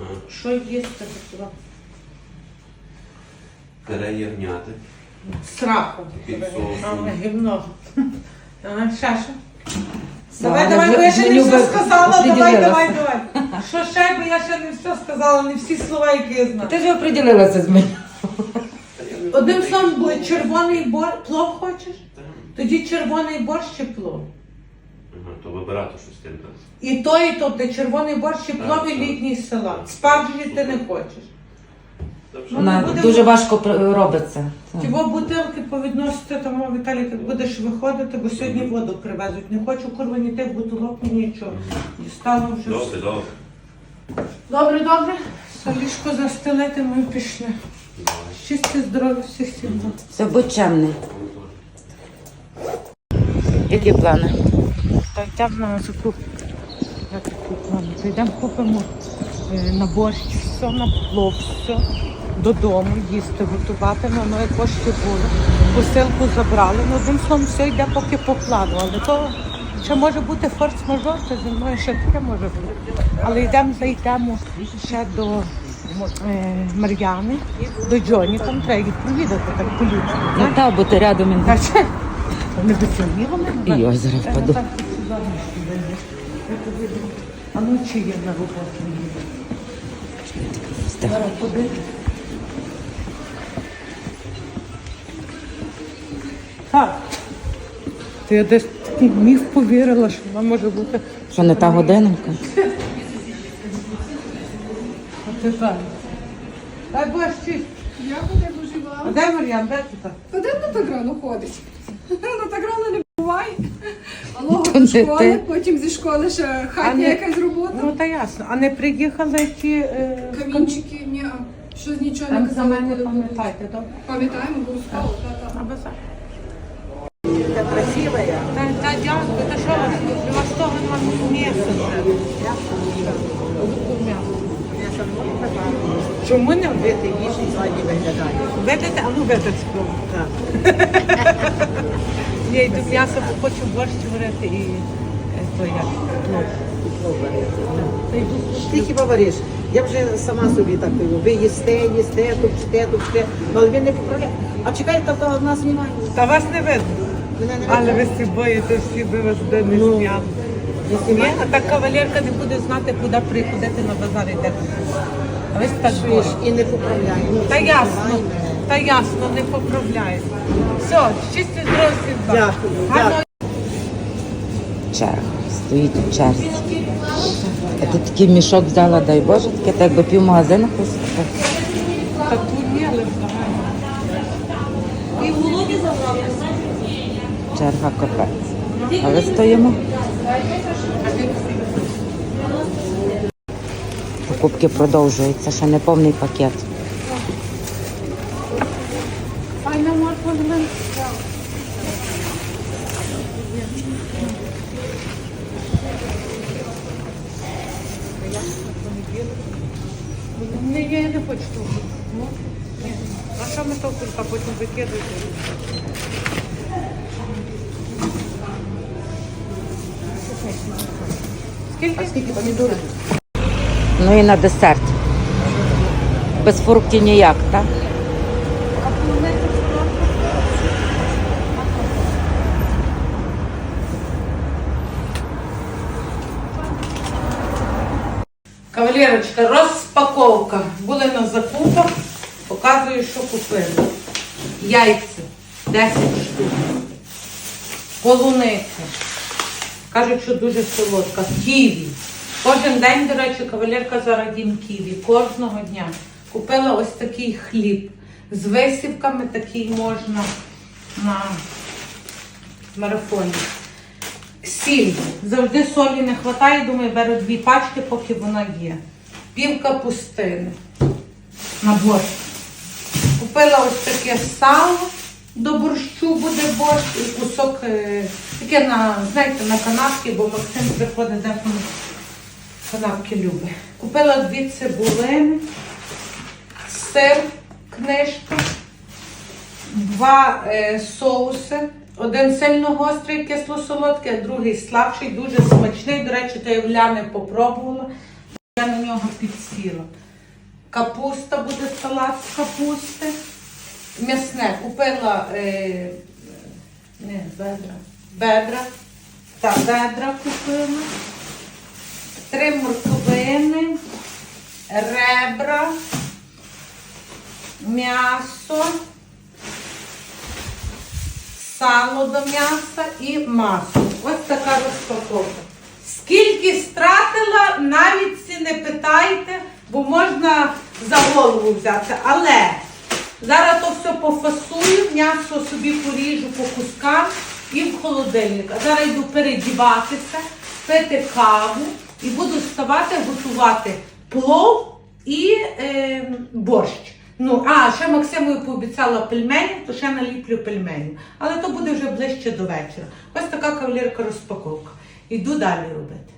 А, Що їсти туди? Пюре ягняти. Сраку. Під соусом. Гімно. Ага, ще що? Давай, давай, бо я ще не все сказала. Давай, давай, давай. Що ще, бо я ще не все сказала, не всі слова, які я знаю. Ти ж оприділилася з мене. Одним словом, було червоний бор... плов хочеш? Тоді червоний борщ чи плов. Ага, то вибирати щось тим. так. І то, і то, ти червоний борщ і Так, літній так. салат. Спаржі ти не хочеш. Добре. Вона буде- дуже важко пр- робиться. Так. Во бутилки повідносити, тому Віталій, як будеш виходити, бо сьогодні воду привезуть. Не хочу курва ні тих бутилок, ні нічого. Дістала вже. все. Добре, добре. Добре, добре. Солішко застелити, ми пішли. Щастя, здоров'я всіх сім'ї. Все, будь чемний. Які плани? Та йдемо на закуп. Як такі плани? Йдемо купимо на борщ, все на плов, все додому їсти, готувати. Ну, ми кошти були. Посилку забрали. Ну, одним словом, все йде поки по плану. Але то ще може бути форс-мажор, то зі мною ще таке може бути. Але йдемо, зайдемо ще до е, Мар'яни, до Джоні, там треба їх провідати так по-людськи. Ну так, бо ти рядом. Та це не доцільно мене. І ось зараз впаду. А ну чи є на роботі? Зараз подивимось. Так. То я десь такий міф повірила, що вона може бути. Що не та годинка? А ти так. Дай Боже чисть. Я буде дуже А де Мар'ян, де ти так? Та де вона так рано ходить? Вона так рано не буває. Малого То до не школи, ти. потім зі школи ще А хатня не- якась робота. Ну та ясно. А не приїхали ті е, Камінчики, ні, що нічого не там за казали, мене коли будуть. пам'ятайте, добре? Пам'ятаємо, обов'язково, та-та. Обязательно. красивая. Та, та дякую, та що вас, у вас того нема м'яса вже. Чому не вбити їжі сьогодні виглядає? Видите, а ну видите спробуйте. Я йду м'ясо, бо хочу борщ варити і е, то як. Йду Ти хіба вариш? Я вже сама собі так кажу. Ви їсте, їсте, тупчте, тупчте. Ну, але він не поправляє. А чекайте, то нас немає. Та вас не видно. Мене не Але ви всі боїте, всі би вас де не Ну, зняли. Ні, а так кавалерка не буде знати, куди приходити на базар ви ж так і не поправляє. Ну, Та ясно, та ясно, не поправляє. Все, чисті здоров'я. Дякую, Черга. Стоїть у черзі. А ти такий мішок взяла, дай Боже, таке так якби пів магазину купити. Та тут є, але взагалі. Черга капець. Але стоїмо. Покупки продовжуються, ще не повний пакет. Я не хочу. Ну, ні. А що ми того потім викидати? Скільки? Скільки помідорів? Ну і на десерт. Без фруктів ніяк, так? Кавалерочка, розпаковка. Були на закупах, показую, що купили. Яйця 10 штук. Полуниця. Кажуть, що дуже солодка. Ківі. Кожен день, до речі, кавалерка зараз їм ківі. Кожного дня. Купила ось такий хліб. З висівками такий можна на марафоні. Сіль. Завжди солі не вистачає, думаю, беру дві пачки, поки вона є. Пів капустини на борщ. Купила ось таке сало до борщу буде борщ і кусок е, таке на, знаєте, на канапки, бо Максим приходить деколи канапки любить. Купила дві цибулини, сир, книжка, два е, соуси. Один сильно гострий, кисло-солодкий, а другий слабший, дуже смачний. До речі, то я в Ляни попробувала. Я на нього підсіла. Капуста буде салат з капусти. М'ясне. Купила е, не, бедра. Бедра. Та бедра купила. Три морковини, ребра, м'ясо, сало до м'яса і масло. Ось така розпаковка. Скільки стратила, навіть ці не питайте, бо можна за голову взяти. Але зараз то все пофасую, м'ясо собі поріжу по кускам і в холодильник. А зараз йду передіватися, пити каву і буду вставати готувати плов і е, борщ. Ну, а ще Максимою пообіцяла пельмені, то ще наліплю пельменів. Але то буде вже ближче до вечора. Ось така кавалерка розпаковка. Іду далі робити.